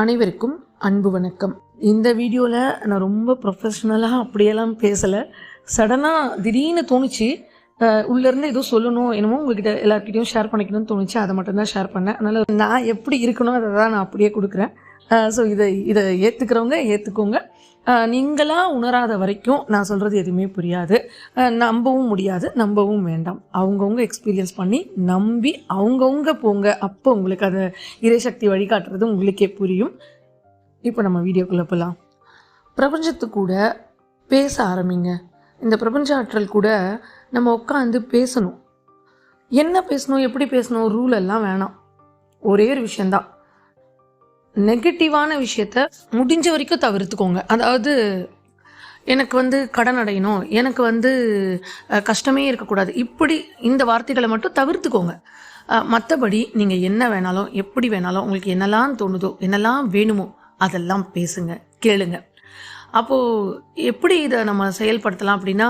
அனைவருக்கும் அன்பு வணக்கம். இந்த வீடியோவில் நான் ரொம்ப ப்ரொஃபஷ்னலாக அப்படியெல்லாம் பேசலை. சடனாக திடீர்னு தோணுச்சு. உள்ளேருந்து ஏதோ சொல்லணும் என்னமோ உங்ககிட்ட எல்லாருக்கிட்டையும் ஷேர் பண்ணிக்கணும்னு தோணுச்சு. அதை மட்டும்தான் ஷேர் பண்ணேன். அதனால் நான் எப்படி இருக்கணும் அதை தான் நான் அப்படியே கொடுக்குறேன். ஸோ இதை இதை ஏற்றுக்கிறவங்க ஏற்றுக்கோங்க நீங்களாக உணராத வரைக்கும் நான் சொல்கிறது எதுவுமே புரியாது. நம்பவும் முடியாது நம்பவும் வேண்டாம். அவங்கவுங்க எக்ஸ்பீரியன்ஸ் பண்ணி நம்பி அவங்கவுங்க போங்க. அப்போ உங்களுக்கு அதை இறைசக்தி வழிகாட்டுறது உங்களுக்கே புரியும். இப்போ நம்ம வீடியோக்குள்ளே போகலாம் பிரபஞ்சத்து கூட பேச ஆரம்பிங்க. இந்த பிரபஞ்ச ஆற்றல் கூட நம்ம உட்காந்து பேசணும். என்ன பேசணும் எப்படி பேசணும் ரூல் எல்லாம் வேணாம். ஒரே ஒரு விஷயந்தான் நெகட்டிவான விஷயத்த முடிஞ்ச வரைக்கும் தவிர்த்துக்கோங்க. அதாவது எனக்கு வந்து கடன் அடையணும் எனக்கு வந்து கஷ்டமே இருக்கக்கூடாது. இப்படி இந்த வார்த்தைகளை மட்டும் தவிர்த்துக்கோங்க. மற்றபடி நீங்கள் என்ன வேணாலும் எப்படி வேணாலும் உங்களுக்கு என்னெல்லாம் தோணுதோ என்னெல்லாம் வேணுமோ அதெல்லாம் பேசுங்க கேளுங்கள் அப்போது எப்படி இதை நம்ம செயல்படுத்தலாம் அப்படின்னா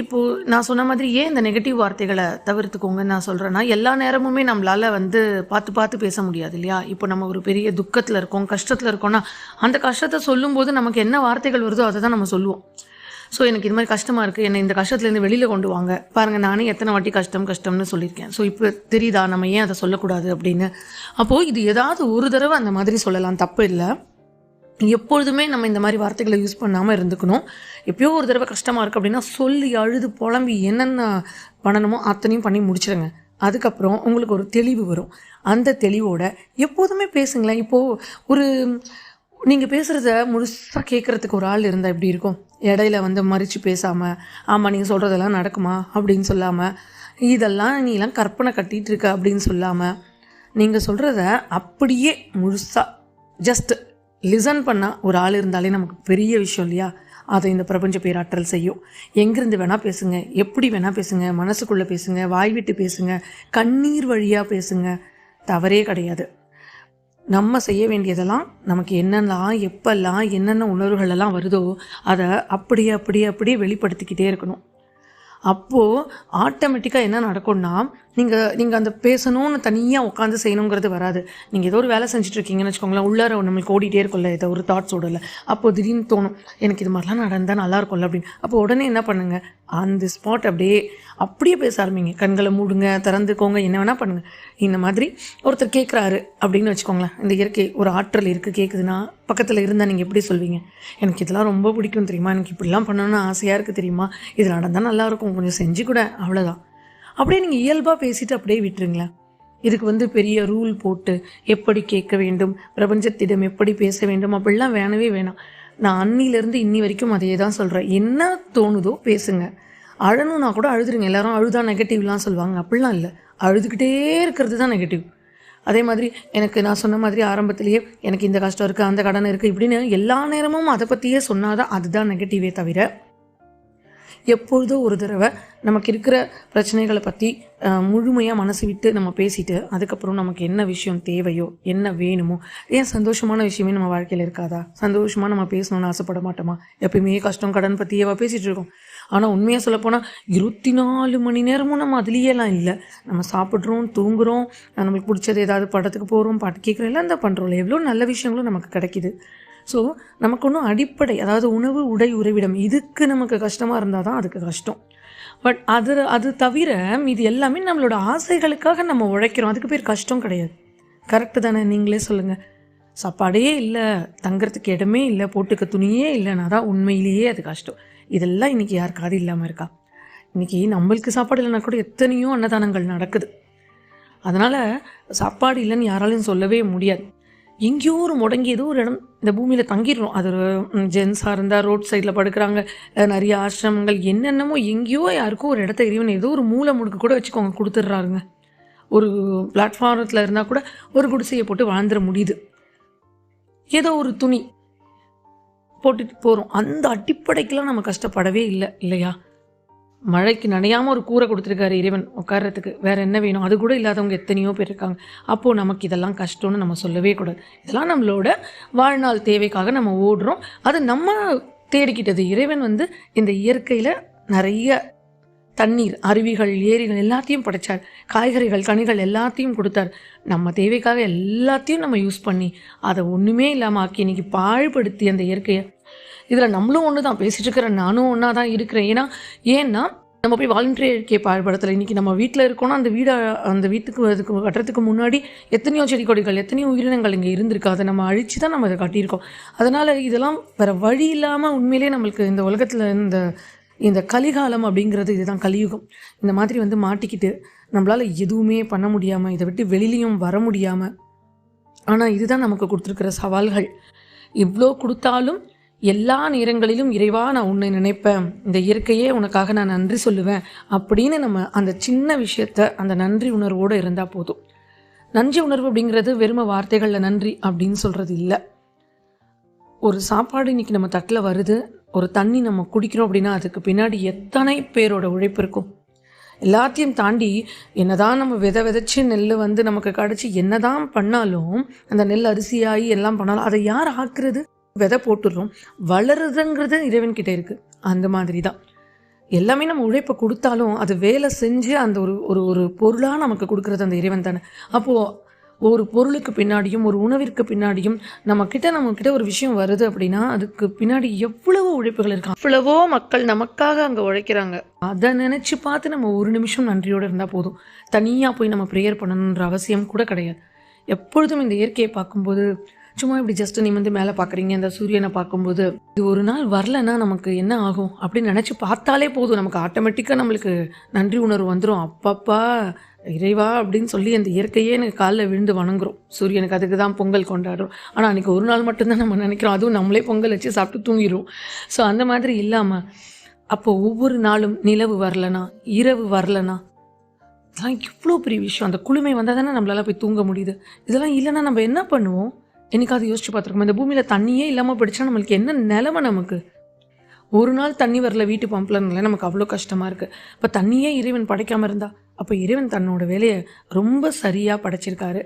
இப்போது நான் சொன்ன மாதிரி ஏன் இந்த நெகட்டிவ் வார்த்தைகளை தவிர்த்துக்கோங்கன்னு நான் சொல்கிறேன்னா எல்லா நேரமுமே நம்மளால் வந்து பார்த்து பார்த்து பேச முடியாது இல்லையா? இப்போ நம்ம ஒரு பெரிய துக்கத்தில் இருக்கோம் கஷ்டத்தில் இருக்கோம்னா அந்த கஷ்டத்தை சொல்லும்போது நமக்கு என்ன வார்த்தைகள் வருதோ அதை தான் நம்ம சொல்லுவோம். ஸோ எனக்கு இது மாதிரி கஷ்டமாக இருக்குது என்னை இந்த கஷ்டத்துலேருந்து வெளியில் கொண்டு வாங்க. பாருங்கள் நானே எத்தனை வாட்டி கஷ்டம் கஷ்டம்னு சொல்லியிருக்கேன். ஸோ இப்போ தெரியுதா? நம்ம ஏன் அதை சொல்லக்கூடாது அப்படின்னு? அப்போது இது ஏதாவது ஒரு தடவை அந்த மாதிரி சொல்லலாம் தப்பு இல்லை. எப்பொழுதுமே நம்ம இந்த மாதிரி வார்த்தைகளை யூஸ் பண்ணாமல் இருந்துக்கணும். எப்பயோ ஒரு தடவை கஷ்டமாக இருக்குது அப்படின்னா சொல்லி அழுது புலம்பி என்னென்ன பண்ணணுமோ அத்தனையும் பண்ணி முடிச்சிடுங்க அதுக்கப்புறம் உங்களுக்கு ஒரு தெளிவு வரும். அந்த தெளிவோட எப்போதுமே பேசுங்களேன். இப்போது ஒரு நீங்கள் பேசுகிறத முழுசாக கேட்குறதுக்கு ஒரு ஆள் இருந்தால் எப்படி இருக்கும்? இடையில வந்து மறித்து பேசாமல் ஆமாம் நீங்கள் சொல்கிறதெல்லாம் நடக்குமா? அப்படின்னு சொல்லாமல் இதெல்லாம் நீ எல்லாம் கற்பனை கட்டிகிட்டு இருக்க அப்படின்னு சொல்லாமல் நீங்கள் சொல்கிறத அப்படியே முழுசாக ஜஸ்ட் லிசன் பண்ணால் ஒரு ஆள் இருந்தாலே நமக்கு பெரிய விஷயம் இல்லையா? அதை இந்த பிரபஞ்ச பேராற்றல் செய்யும். எங்கேருந்து வேணால் பேசுங்க. எப்படி வேணால் பேசுங்க. மனசுக்குள்ளே பேசுங்க. வாய் விட்டு பேசுங்க. கண்ணீர் வழியாக பேசுங்க. தவறே கிடையாது. நம்ம செய்ய வேண்டியதெல்லாம் நமக்கு என்னெல்லாம் எப்பெல்லாம் என்னென்ன உணர்வுகளெல்லாம் வருதோ அதை அப்படியே அப்படியே அப்படியே வெளிப்படுத்திக்கிட்டே இருக்கணும். அப்போது ஆட்டோமேட்டிக்காக என்ன நடக்கும்னா நீங்கள் நீங்கள் அந்த பேசணும்னு தனியாக உட்காந்து செய்யணுங்கிறது வராது. நீங்கள் ஏதோ ஒரு வேலை செஞ்சுட்ருக்கீங்கன்னு வச்சுக்கோங்களேன் உள்ளார நம்மளுக்கு ஓடிட்டே இருக்கும்ல ஏதோ ஒரு தாட்ஸோட இல்லை அப்போ திடீர்னு தோணும் எனக்கு இது மாதிரிலாம் நடந்தால் நல்லா இருக்கும்ல அப்படின்னு. அப்போ உடனே என்ன பண்ணுங்க? அந்த ஸ்பாட் அப்படியே அப்படியே பேச ஆரம்பிங்க. கண்களை மூடுங்க திறந்துக்கோங்க என்ன வேணால் பண்ணுங்கள் இந்த மாதிரி ஒருத்தர் கேட்குறாரு அப்படின்னு வச்சுக்கோங்களேன். இந்த இயற்கை ஒரு ஆற்றல் இருக்குது கேட்குதுன்னா பக்கத்தில் இருந்தால் நீங்கள் எப்படி சொல்வீங்க? எனக்கு இதெல்லாம் ரொம்ப பிடிக்கும் தெரியுமா? எனக்கு இப்படிலாம் பண்ணணும்னு ஆசையாக இருக்குது தெரியுமா? இது நடந்தால் நல்லாயிருக்கும் கொஞ்சம் செஞ்சு கூட அவ்வளோதான் அப்படியே நீங்கள் இயல்பாக பேசிட்டு அப்படியே விட்டுருங்களேன். இதுக்கு வந்து பெரிய ரூல் போட்டு எப்படி கேட்க வேண்டும் பிரபஞ்சத்திடம் எப்படி பேச வேண்டும் அப்படிலாம் வேணவே வேணாம். நான் அன்னிலேருந்து இன்னி வரைக்கும் அதையே தான் சொல்கிறேன் என்ன தோணுதோ பேசுங்க. அழணும்னா கூட அழுதுருங்க. எல்லாரும் அழுதா நெகட்டிவ்லாம் சொல்லுவாங்க. அப்படிலாம் இல்லை. அழுதுகிட்டே இருக்கிறது தான் நெகட்டிவ் அதே மாதிரி எனக்கு நான் சொன்ன மாதிரி ஆரம்பத்திலேயே எனக்கு இந்த கஷ்டம் இருக்குது அந்த கடன் இருக்குது இப்படின்னு எல்லா நேரமும் அதை பற்றியே சொன்னாதான் அதுதான் நெகட்டிவே தவிர எப்பொழுதோ ஒரு தடவை நமக்கு இருக்கிற பிரச்சனைகளை பற்றி முழுமையாக மனசு விட்டு நம்ம பேசிட்டு அதுக்கப்புறம் நமக்கு என்ன விஷயம் தேவையோ என்ன வேணுமோ ஏன் சந்தோஷமான விஷயமே நம்ம வாழ்க்கையில் இருக்காதா? சந்தோஷமாக நம்ம பேசணும்னு ஆசைப்பட மாட்டோமா? எப்பயுமே கஷ்டம் கடன் பற்றியேவா பேசிகிட்டு இருக்கோம். ஆனால் உண்மையாக சொல்லப்போனால் இருபத்தி நாலு மணி நேரமும் நம்ம அதுலேயெல்லாம் இல்லை. நம்ம சாப்பிட்றோம் தூங்குகிறோம் நம்மளுக்கு பிடிச்சது ஏதாவது படத்துக்கு போகிறோம் பாட்டு கேட்குறோம் எல்லாம் தான் பண்ணுறோம் எவ்வளோ நல்ல விஷயங்களும் நமக்கு கிடைக்கிது. ஸோ நமக்கு ஒன்றும் அடிப்படை அதாவது உணவு உடை உறைவிடம் இதுக்கு நமக்கு கஷ்டமாக இருந்தால் தான் அதுக்கு கஷ்டம். பட் அது அது தவிர இது எல்லாமே நம்மளோட ஆசைகளுக்காக நம்ம உழைக்கிறோம். அதுக்கு பேர் கஷ்டம் கிடையாது. கரெக்டு தானே? நீங்களே சொல்லுங்கள் சாப்பாடே இல்லை தங்குறதுக்கு இடமே இல்லை போட்டுக்க துணியே இல்லைனா தான் உண்மையிலேயே அது கஷ்டம். இதெல்லாம் இன்றைக்கி யாருக்காவது இல்லாமல் இருக்கா? இன்றைக்கி நம்மளுக்கு சாப்பாடு இல்லைனா கூட எத்தனையோ அன்னதானங்கள் நடக்குது. அதனால் சாப்பாடு இல்லைன்னு யாராலையும் சொல்லவே முடியாது. எங்கேயோ ஒரு முடங்கி ஏதோ ஒரு இடம் இந்த பூமியில் தங்கிடுறோம் அது ஒரு ஜென்ஸாக இருந்தால் ரோட் சைடில் படுக்கிறாங்க. நிறைய ஆசிரமங்கள் என்னென்னமோ எங்கேயோ யாருக்கோ ஒரு இடத்த இறைவன் ஏதோ ஒரு மூளை முடுக்கு கூட வச்சுக்கோங்க கொடுத்துட்றாருங்க. ஒரு பிளாட்ஃபாரத்தில் இருந்தால் கூட ஒரு குடிசையை போட்டு வாழ்ந்துட முடியுது. ஏதோ ஒரு துணி போட்டுட்டு போகிறோம் அந்த அடிப்படைக்கெலாம் நம்ம கஷ்டப்படவே இல்லை இல்லையா? மழைக்கு நனையாமல் ஒரு கூரை கொடுத்துருக்காரு இறைவன் உட்கார்றதுக்கு. வேறு என்ன வேணும்? அது கூட இல்லாதவங்க எத்தனையோ பேர் இருக்காங்க. அப்போது நமக்கு இதெல்லாம் கஷ்டம்னு நம்ம சொல்லவே கூடாது. இதெல்லாம் நம்மளோட வாழ்நாள் தேவைக்காக நம்ம ஓடுறோம். அது நம்ம தேடிக்கிட்டது. இறைவன் வந்து இந்த இயற்கையில் நிறைய தண்ணீர் அருவிகள் ஏரிகள் எல்லாத்தையும் படைச்சார். காய்கறிகள் கனிகள் எல்லாத்தையும் கொடுத்தார். நம்ம தேவைக்காக எல்லாத்தையும் நம்ம யூஸ் பண்ணி அதை ஒன்றுமே இல்லாமல் ஆக்கி இன்னைக்கு பாழ்படுத்தி அந்த இயற்கையை இதில் நம்மளும் ஒன்று தான் பேசிகிட்டு இருக்கிற நானும் ஒன்றா தான் இருக்கிறேன். ஏன்னா ஏன்னா நம்ம போய் வாலண்டியர் இயற்கையை பாழ்படுத்தலை இன்றைக்கி நம்ம வீட்டில் இருக்கோம்னா அந்த வீடை அந்த வீட்டுக்கு அதுக்கு கட்டுறதுக்கு முன்னாடி எத்தனையோ செடி கொடிகள் எத்தனையோ உயிரினங்கள் இங்கே இருந்திருக்கு. அதை நம்ம அழித்து தான் நம்ம அதை கட்டியிருக்கோம். அதனால் இதெல்லாம் வேறு வழி இல்லாமல் உண்மையிலே நம்மளுக்கு இந்த உலகத்தில் இந்த இந்த கலிகாலம் அப்படிங்கிறது இதுதான் கலியுகம். இந்த மாதிரி வந்து மாட்டிக்கிட்டு நம்மளால் எதுவுமே பண்ண முடியாமல் இதை விட்டு வெளிலையும் வர முடியாமல் ஆனால் இதுதான் நமக்கு கொடுத்துருக்கிற சவால்கள். இவ்வளோ கொடுத்தாலும் எல்லா நேரங்களிலும் இறைவா நான் உன்னை நினைப்பேன். இந்த இயற்கையே உனக்காக நான் நன்றி சொல்லுவேன் அப்படின்னு நம்ம அந்த சின்ன விஷயத்த அந்த நன்றி உணர்வோடு இருந்தால் போதும். நன்றி உணர்வு அப்படிங்கிறது வெறும வார்த்தைகளில் நன்றி அப்படின்னு சொல்கிறது இல்லை. ஒரு சாப்பாடு இன்னைக்கு நம்ம தட்டில் வருது ஒரு தண்ணி நம்ம குடிக்கிறோம் அப்படின்னா அதுக்கு பின்னாடி எத்தனை பேரோட உழைப்பு இருக்கும்? எல்லாத்தையும் தாண்டி என்னதான் நம்ம விதை விதைச்சி நெல் வந்து நமக்கு கிடச்சி என்னதான் பண்ணாலும் அந்த நெல் அரிசியாகி எல்லாம் பண்ணாலும் அதை யார் ஆக்குறது? விதை போட்டுடுறோம். வளருதுங்கிறது இறைவன்கிட்ட இருக்குது அந்த மாதிரி தான் எல்லாமே நம்ம உழைப்பை கொடுத்தாலும் அது வேலை செஞ்சு அந்த ஒரு ஒரு ஒரு பொருளாக நமக்கு கொடுக்குறது அந்த இறைவன் தானே. அப்போது ஒரு பொருளுக்கு பின்னாடியும் ஒரு உணவிற்கு பின்னாடியும் நம்மக்கிட்ட நம்மக்கிட்ட நம்ம கிட்ட ஒரு விஷயம் வருது அப்படின்னா அதுக்கு பின்னாடி எவ்வளவோ உழைப்புகள் இருக்கு அவ்வளவோ மக்கள் நமக்காக அங்கே உழைக்கிறாங்க. அதை நினச்சி பார்த்து நம்ம ஒரு நிமிஷம் நன்றியோடு இருந்தால் போதும். தனியாக போய் நம்ம ப்ரேயர் பண்ணணுன்ற அவசியம் கூட கிடையாது. எப்பொழுதும் இந்த இயற்கையை பார்க்கும்போது சும்மா இப்படி ஜஸ்ட் நீ வந்து மேலே பார்க்குறீங்க இந்த சூரியனை பார்க்கும்போது இது ஒரு நாள் வரலன்னா நமக்கு என்ன ஆகும்? அப்படின்னு நினச்சி பார்த்தாலே போதும். நமக்கு ஆட்டோமேட்டிக்காக நம்மளுக்கு நன்றி உணர்வு வந்துடும் அப்பப்பா இறைவா அப்படின்னு சொல்லி அந்த இயற்கையே எனக்கு காலில் விழுந்து வணங்குறோம். சூரியனுக்கு அதுக்கு தான் பொங்கல் கொண்டாடுறோம். ஆனால் அன்றைக்கி ஒரு நாள் மட்டும்தான் நம்ம நினைக்கிறோம். அதுவும் நம்மளே பொங்கல் வச்சு சாப்பிட்டு தூங்கிடுவோம். ஸோ அந்த மாதிரி இல்லாமல் அப்போ ஒவ்வொரு நாளும் நிலவு வரலனா இரவு வரலனா இதெல்லாம் இவ்வளோ பெரிய விஷயம். அந்த குளுமை வந்தால் தானே நம்மளால போய் தூங்க முடியுது. இதெல்லாம் இல்லைன்னா நம்ம என்ன பண்ணுவோம்? என்னைக்காவது யோசிச்சு பார்த்துருக்கோம்? இந்த பூமியில் தண்ணியே இல்லாமல் பிடிச்சா நம்மளுக்கு என்ன நிலமை நமக்கு? ஒரு நாள் தண்ணி வரல வீட்டு பம்ப்லனால நமக்கு அவ்வளோ கஷ்டமாக இருக்குது இப்போ தண்ணியே இறைவன் படைக்காமல் இருந்தா அப்போ இறைவன் தன்னோட வேலையை ரொம்ப சரியாக படைச்சிருக்காரு.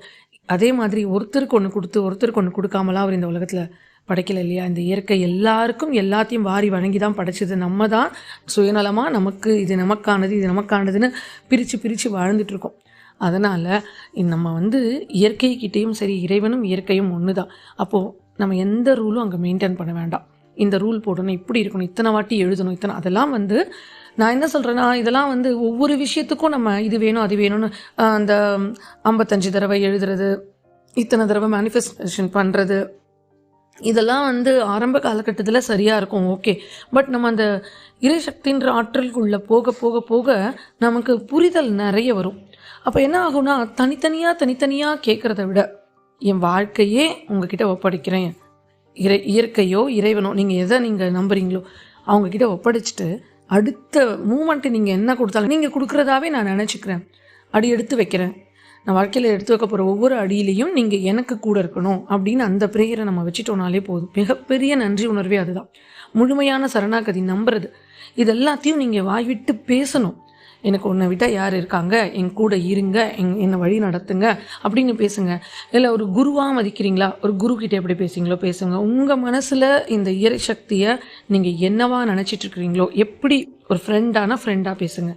அதே மாதிரி ஒருத்தருக்கு ஒன்று கொடுத்து ஒருத்தருக்கு ஒன்று கொடுக்காமலாம் அவர் இந்த உலகத்தில் படைக்கல இல்லையா? இந்த இயற்கை எல்லாருக்கும் எல்லாத்தையும் வாரி வணங்கி தான் படைச்சது. நம்ம தான் சுயநலமாக நமக்கு இது நமக்கானது இது நமக்கானதுன்னு பிரித்து பிரித்து வாழ்ந்துட்டுருக்கோம் அதனால் நம்ம வந்து இயற்கைக்கிட்டேயும் சரி இறைவனும் இயற்கையும் ஒன்று தான் அப்போது நம்ம எந்த ரூலும் அங்கே மெயின்டைன் பண்ண வேண்டாம். இந்த ரூல் போடணும் இப்படி இருக்கணும் இத்தனை வாட்டி எழுதணும் இத்தனை அதெல்லாம் வந்து நான் என்ன சொல்கிறேன்னா இதெல்லாம் வந்து ஒவ்வொரு விஷயத்துக்கும் நம்ம இது வேணும் அது வேணும்னு அந்த ஐம்பத்தஞ்சு தடவை எழுதுறது இத்தனை தடவை மேனிஃபெஸ்டேஷன் பண்ணுறது இதெல்லாம் வந்து ஆரம்ப காலகட்டத்தில் சரியாக இருக்கும் ஓகே பட் நம்ம அந்த இறைசக்தின்ற ஆற்றலுக்குள்ளே போக போக போக நமக்கு புரிதல் நிறைய வரும். அப்போ என்ன ஆகும்னா தனித்தனியாக தனித்தனியாக கேட்குறத விட என் வாழ்க்கையே உங்ககிட்ட ஒப்படைக்கிறேன். இறை இயற்கையோ இறைவனோ நீங்கள் எதை நீங்கள் நம்புறீங்களோ அவங்கக்கிட்ட ஒப்படைச்சிட்டு அடுத்த மூமெண்ட்டு நீங்கள் என்ன கொடுத்தாலும் நீங்கள் கொடுக்குறதாவே நான் நினச்சிக்கிறேன். அடி எடுத்து வைக்கிறேன். நான் வாழ்க்கையில் எடுத்து வைக்க போகிற ஒவ்வொரு அடியிலையும் நீங்கள் எனக்கு கூட இருக்கணும் அப்படின்னு அந்த ப்ரேயரை நம்ம வச்சுட்டோம்னாலே போதும். மிகப்பெரிய நன்றி உணர்வே அதுதான். முழுமையான சரணாகதி நம்புறது. இது எல்லாத்தையும் நீங்கள் வாய் விட்டு பேசணும். எனக்கு உன்னை விட்டால் யார் இருக்காங்க? என் கூட இருங்க. எங் என்னை வழி நடத்துங்க. அப்படின்னு பேசுங்க. இல்லை ஒரு குருவாக மதிக்கிறீங்களா? ஒரு குரு எப்படி பேசுகிறீங்களோ பேசுங்க. உங்கள் மனசில் இந்த இறை சக்தியை நீங்கள் என்னவா நினச்சிட்டு இருக்கிறீங்களோ எப்படி ஒரு ஃப்ரெண்டான ஃப்ரெண்டாக பேசுங்க.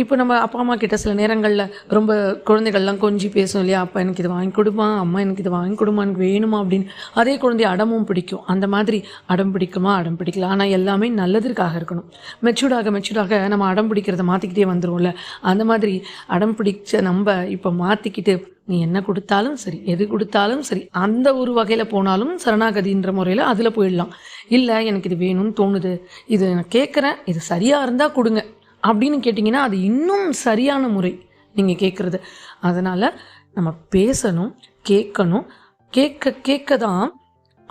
இப்போ நம்ம அப்பா அம்மா கிட்ட சில நேரங்களில் ரொம்ப குழந்தைகள்லாம் கொஞ்சி பேசும் இல்லையா? அப்பா எனக்கு இது வாங்கி கொடுமா அம்மா எனக்கு இது வாங்கி கொடுமா எனக்கு வேணுமா அப்படின்னு. அதே குழந்தை அடமும் பிடிக்கும். அந்த மாதிரி அடம் பிடிக்குமா? அடம் பிடிக்கலாம் ஆனால் எல்லாமே நல்லதற்காக இருக்கணும். மெச்சூர்டாக மெச்சூர்டாக நம்ம அடம் பிடிக்கிறத மாற்றிக்கிட்டே வந்துரும்ல அந்த மாதிரி அடம் பிடிச்ச நம்ம இப்போ மாற்றிக்கிட்டு நீ என்ன கொடுத்தாலும் சரி எது கொடுத்தாலும் சரி அந்த ஒரு வகையில் போனாலும் சரணாகதின்ற முறையில் அதில் போயிடலாம். இல்லை எனக்கு இது வேணும்னு தோணுது. இது நான் கேட்குறேன் இது சரியாக இருந்தால் கொடுங்க. அப்படின்னு கேட்டிங்கன்னா அது இன்னும் சரியான முறை நீங்கள் கேட்குறது அதனால் நம்ம பேசணும் கேட்கணும். கேட்க கேட்க தான்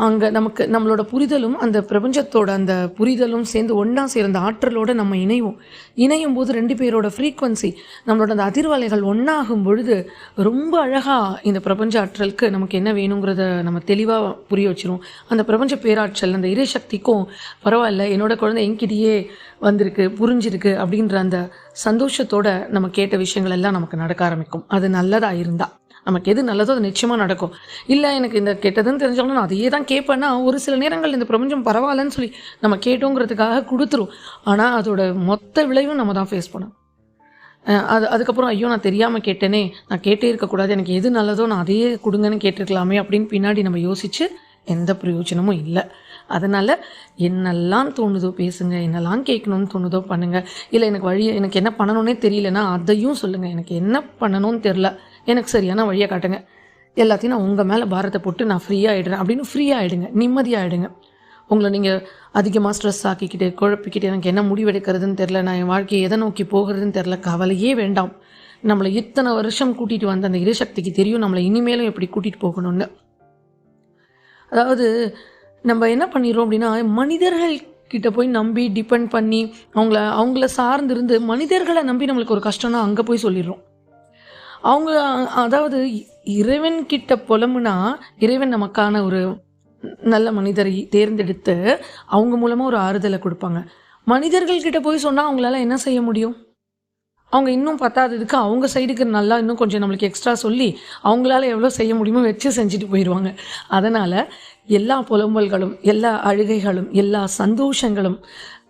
அங்கே நமக்கு நம்மளோட புரிதலும் அந்த பிரபஞ்சத்தோட அந்த புரிதலும் சேர்ந்து ஒன்றா சேர்ந்த ஆற்றலோடு நம்ம இணைவோம். இணையும் போது ரெண்டு பேரோட ஃப்ரீக்குவன்சி நம்மளோட அந்த அதிர்வலைகள் ஒன்றாகும் பொழுது ரொம்ப அழகாக இந்த பிரபஞ்ச ஆற்றலுக்கு நமக்கு என்ன வேணுங்கிறத நம்ம தெளிவாக புரிய வச்சிரும் அந்த பிரபஞ்ச பேராற்றல் அந்த இறை சக்திக்கும் பரவாயில்ல என்னோட குழந்தை எங்கிட்டயே வந்திருக்கு புரிஞ்சிருக்கு அப்படின்ற அந்த சந்தோஷத்தோட நம்ம கேட்ட விஷயங்கள் எல்லாம் நமக்கு நடக்க ஆரம்பிக்கும். அது நல்லதாக இருந்தால் நமக்கு எது நல்லதோ அது நிச்சயமாக நடக்கும். இல்லை எனக்கு இந்த கெட்டதுன்னு தெரிஞ்சாலும் நான் அதையே தான் கேட்பேன்னா ஒரு சில நேரங்கள் இந்த பிரபஞ்சம் பரவாயில்லன்னு சொல்லி நம்ம கேட்டோங்கிறதுக்காக கொடுத்துரும். ஆனால் அதோட மொத்த விளைவும் நம்ம தான் ஃபேஸ் பண்ணோம் அது அதுக்கப்புறம் ஐயோ நான் தெரியாமல் கேட்டேனே நான் கேட்டே இருக்கக்கூடாது எனக்கு எது நல்லதோ நான் அதையே கொடுங்கன்னு கேட்டிருக்கலாமே அப்படின்னு பின்னாடி நம்ம யோசிச்சு எந்த பிரயோஜனமும் இல்லை. அதனால் என்னெல்லாம் தோணுதோ பேசுங்க என்னெல்லாம் கேட்கணும்னு தோணுதோ பண்ணுங்கள் இல்லை எனக்கு வழி எனக்கு என்ன பண்ணணும்னே தெரியலனா அதையும் சொல்லுங்கள் எனக்கு என்ன பண்ணணும்னு தெரில எனக்கு சரியான வழியை காட்டுங்க. எல்லாத்தையும் நான் உங்கள் மேலே பாரத்தை போட்டு நான் ஃப்ரீயாக ஆகிடுறேன் அப்படின்னு ஃப்ரீயாக ஆகிடுங்க நிம்மதியாக ஆகிடுங்க உங்களை நீங்கள் அதிகமாக ஸ்ட்ரெஸ் ஆக்கிக்கிட்டு குழப்பிக்கிட்டு எனக்கு என்ன முடிவெடுக்கிறதுன்னு தெரில நான் என் வாழ்க்கையை எதை நோக்கி போகிறதுன்னு தெரில கவலையே வேண்டாம். நம்மளை இத்தனை வருஷம் கூட்டிகிட்டு வந்த அந்த இறைசக்திக்கு தெரியும் நம்மளை இனிமேலும் எப்படி கூட்டிகிட்டு போகணும்னு. அதாவது நம்ம என்ன பண்ணிடுறோம் அப்படின்னா மனிதர்கள் கிட்ட போய் நம்பி டிபெண்ட் பண்ணி அவங்கள அவங்கள சார்ந்திருந்து மனிதர்களை நம்பி நம்மளுக்கு ஒரு கஷ்டம்னா அங்கே போய் சொல்லிடுறோம். அவங்க அதாவது இறைவன் கிட்ட புலம்புனா இறைவன் நமக்கான ஒரு நல்ல மனிதரை தேர்ந்தெடுத்து அவங்க மூலமாக ஒரு ஆறுதலை கொடுப்பாங்க. மனிதர்கள்கிட்ட போய் சொன்னால் அவங்களால என்ன செய்ய முடியும்? அவங்க இன்னும் பத்தாததுக்கு அவங்க சைடுக்கு நல்லா இன்னும் கொஞ்சம் நம்மளுக்கு எக்ஸ்ட்ரா சொல்லி அவங்களால எவ்வளோ செய்ய முடியுமோ வச்சு செஞ்சுட்டு போயிடுவாங்க அதனால் எல்லா புலம்பல்களும் எல்லா அழுகைகளும் எல்லா சந்தோஷங்களும்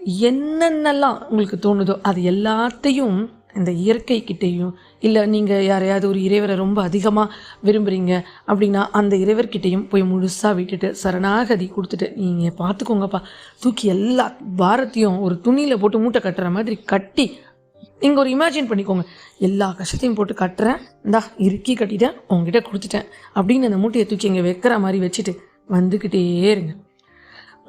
என்னென்னலாம் உங்களுக்கு தோணுதோ அது எல்லாத்தையும் இந்த இயற்கைக்கிட்டேயும் இல்லை நீங்கள் யாரையாவது ஒரு இறைவரை ரொம்ப அதிகமாக விரும்புகிறீங்க அப்படின்னா அந்த இறைவர்கிட்டையும் போய் முழுசாக விட்டுட்டு சரணாகதி கொடுத்துட்டு நீங்கள் பார்த்துக்கோங்கப்பா. தூக்கி எல்லா பாரத்தையும் ஒரு துணியில் போட்டு மூட்டை கட்டுற மாதிரி கட்டி நீங்கள் ஒரு இமேஜின் பண்ணிக்கோங்க. எல்லா கஷ்டத்தையும் போட்டு கட்டுறேன். இந்தா இறுக்கி கட்டிட்டேன் உங்ககிட்ட கொடுத்துட்டேன் அப்படின்னு அந்த மூட்டையை தூக்கி இங்கே வைக்கிற மாதிரி வச்சுட்டு வந்துக்கிட்டே இருங்க.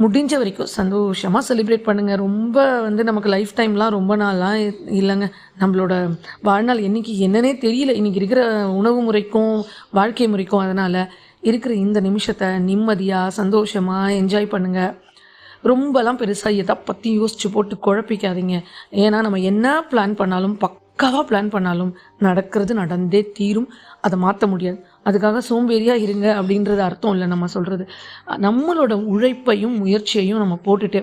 முடிஞ்ச வரைக்கும் சந்தோஷமாக செலிப்ரேட் பண்ணுங்கள் ரொம்ப வந்து நமக்கு லைஃப் டைம்லாம் ரொம்ப நாள்லாம் இல்லைங்க. நம்மளோட வாழ்நாள் என்னைக்கு என்னன்னே தெரியல. இன்றைக்கி இருக்கிற உணவு முறைக்கும் வாழ்க்கை முறைக்கும் அதனால் இருக்கிற இந்த நிமிஷத்தை நிம்மதியாக சந்தோஷமாக என்ஜாய் பண்ணுங்கள் ரொம்பலாம் பெருசாக எதை பற்றி யோசித்து போட்டு குழப்பிக்காதீங்க. ஏன்னா நம்ம என்ன பிளான் பண்ணாலும் பக்காவாக பிளான் பண்ணாலும் நடக்கிறது நடந்தே தீரும். அதை மாற்ற முடியாது. அதுக்காக சோம்பேறியாக இருங்க அப்படின்றது அர்த்தம் இல்லை நம்ம சொல்கிறது நம்மளோட உழைப்பையும் முயற்சியையும் நம்ம போட்டுட்டு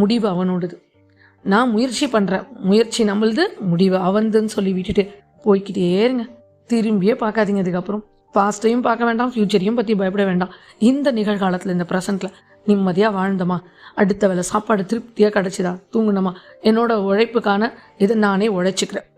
முடிவு அவனோடது. நான் முயற்சி பண்ணுறேன் முயற்சி நம்மளுது முடிவு அவன்துன்னு சொல்லி விட்டுட்டு போய்க்கிட்டே இருங்க. திரும்பியே பார்க்காதீங்க அதுக்கப்புறம் பாஸ்ட்டையும் பார்க்க வேண்டாம் ஃப்யூச்சரையும் பற்றி பயப்பட வேண்டாம். இந்த நிகழ்காலத்தில் இந்த ப்ரெசண்ட்டில் நிம்மதியாக வாழ்ந்தோமா? அடுத்த வேளை சாப்பாடு திருப்தியாக கிடச்சிதா? தூங்கினோமா? என்னோடய உழைப்புக்கான இதை நானே உழைச்சிக்கிறேன்.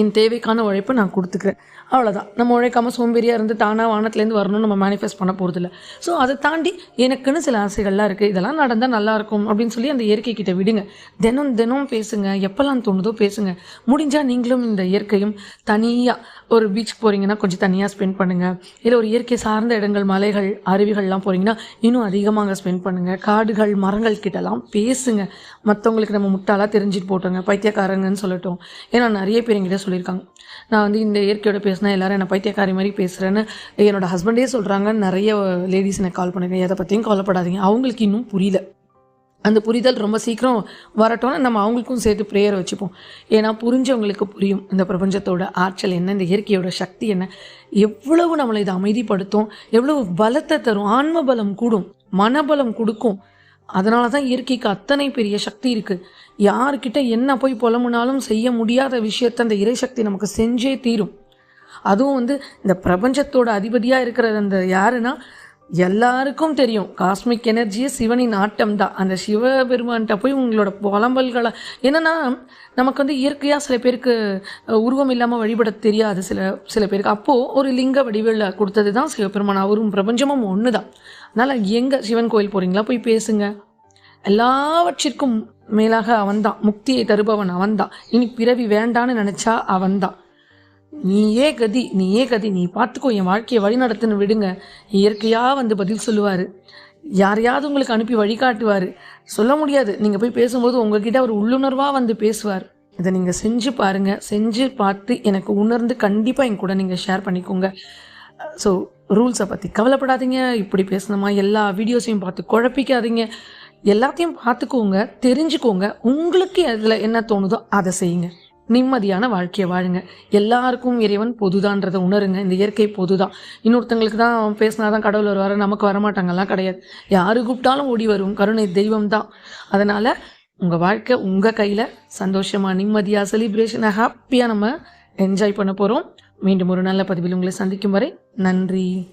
என் தேவைக்கான உழைப்பை நான் கொடுத்துக்கிறேன். அவ்வளோதான் நம்ம உழைக்காமல் சோம்பேறியாக இருந்து தானாக வானத்துலேருந்து வரணும்னு நம்ம மேனிஃபெஸ்ட் பண்ண போகிறதில்ல ஸோ அதை தாண்டி எனக்குன்னு சில ஆசைகள்லாம் இருக்குது இதெல்லாம் நடந்தால் நல்லா இருக்கும் அப்படின்னு சொல்லி அந்த இயற்கைக்கிட்ட விடுங்க. தினம் தினம் பேசுங்க. எப்போல்லாம் தோணுதோ பேசுங்க. முடிஞ்சால் நீங்களும் இந்த இயற்கையும் தனியாக ஒரு பீச் போகிறீங்கன்னா கொஞ்சம் தனியாக ஸ்பெண்ட் பண்ணுங்கள் இல்லை ஒரு இயற்கை சார்ந்த இடங்கள் மலைகள் அருவிகள்லாம் போகிறீங்கன்னா இன்னும் அதிகமாக ஸ்பெண்ட் பண்ணுங்கள் காடுகள் மரங்கள் கிட்டலாம் பேசுங்க. மற்றவங்களுக்கு நம்ம முட்டாளாக தெரிஞ்சுட்டு போட்டோங்க பைத்தியக்காரங்கன்னு சொல்லட்டும். ஏன்னா நிறைய பேர் எங்கிட்ட சொல்லியிருக்காங்க. நான் வந்து இந்த இயற்கையோட பேசினா எல்லாரும் என்ன பைத்தியக்காரி மாதிரி பேசுகிறேன்னு என்னோட ஹஸ்பண்டே சொல்கிறாங்க நிறைய லேடிஸ் எனக்கு கால் பண்ணுங்க. எதை பற்றியும் கவலைப்படாதீங்க. அவங்களுக்கு இன்னும் புரியல. அந்த புரிதல் ரொம்ப சீக்கிரம் வரட்டோன்னு நம்ம அவங்களுக்கும் சேர்த்து ப்ரேயர் வச்சுப்போம். ஏன்னா புரிஞ்சவங்களுக்கு புரியும். இந்த பிரபஞ்சத்தோட ஆற்றல் என்ன? இந்த இயற்கையோட சக்தி என்ன? எவ்வளவு நம்மளை இதை அமைதிப்படுத்தும்? எவ்வளவு பலத்தை தரும்? ஆன்ம பலம் கூடும். மனபலம் கொடுக்கும். அதனால தான் இயற்கைக்கு அத்தனை பெரிய சக்தி இருக்குது யார்கிட்ட என்ன போய் புலம்புனாலும் செய்ய முடியாத விஷயத்த அந்த இறைசக்தி நமக்கு செஞ்சே தீரும். அதுவும் வந்து இந்த பிரபஞ்சத்தோட அதிபதியாக இருக்கிற அந்த யாருன்னா எல்லாருக்கும் தெரியும். காஸ்மிக் எனர்ஜியே சிவனின் ஆட்டம் தான். அந்த சிவபெருமான்கிட்ட போய் உங்களோட புலம்பல்களை என்னென்னா நமக்கு வந்து இயற்கையாக சில பேருக்கு உருவம் இல்லாமல் வழிபட தெரியாது. சில சில பேருக்கு. அப்போது ஒரு லிங்க வடிவில் கொடுத்தது தான் சிவபெருமான். அவரும் பிரபஞ்சமும் ஒன்று தான் அதனால் எங்கே சிவன் கோயில் போகிறீங்களா போய் பேசுங்க. எல்லாவற்றிற்கும் மேலாக அவன்தான். முக்தியை தருபவன் அவன்தான். இனி பிறவி வேண்டான்னு நினச்சா அவன்தான். நீயே கதி நீயே கதி. நீ பார்த்துக்கோ என் வாழ்க்கையை வழி நடத்துன்னு விடுங்க. இயற்கையாக வந்து பதில் சொல்லுவார். யாரையாவது உங்களுக்கு அனுப்பி வழிகாட்டுவார். சொல்ல முடியாது. நீங்கள் போய் பேசும்போது உங்ககிட்ட அவர் உள்ளுணர்வாக வந்து பேசுவார். இதை நீங்கள் செஞ்சு பாருங்கள் செஞ்சு பார்த்து எனக்கு உணர்ந்து கண்டிப்பாக என் கூட நீங்கள் ஷேர் பண்ணிக்கோங்க. ஸோ ரூல்ஸை பற்றி கவலைப்படாதீங்க. இப்படி பேசணுமா? எல்லா வீடியோஸையும் பார்த்து குழப்பிக்காதீங்க. எல்லாத்தையும் பார்த்துக்கோங்க தெரிஞ்சுக்கோங்க. உங்களுக்கு அதில் என்ன தோணுதோ அதை செய்யுங்க. நிம்மதியான வாழ்க்கையை வாழுங்க. எல்லாருக்கும் இறைவன் பொதுதான்றதை உணருங்க. இந்த இயற்கை பொதுதான். இன்னொருத்தங்களுக்கு தான் பேசினா தான் கடவுள் வருவார் நமக்கு வரமாட்டாங்கலாம் கிடையாது. யாரு கூப்பிட்டாலும் ஓடி வரும். கருணை தெய்வம் தான் அதனால் உங்கள் வாழ்க்கை உங்கள் கையில் சந்தோஷமாக நிம்மதியாக செலிப்ரேஷனை ஹாப்பியாக நம்ம என்ஜாய் பண்ண போகிறோம் மீண்டும் ஒரு நல்ல பதிவில் உங்களை சந்திக்கும் வரை நன்றி.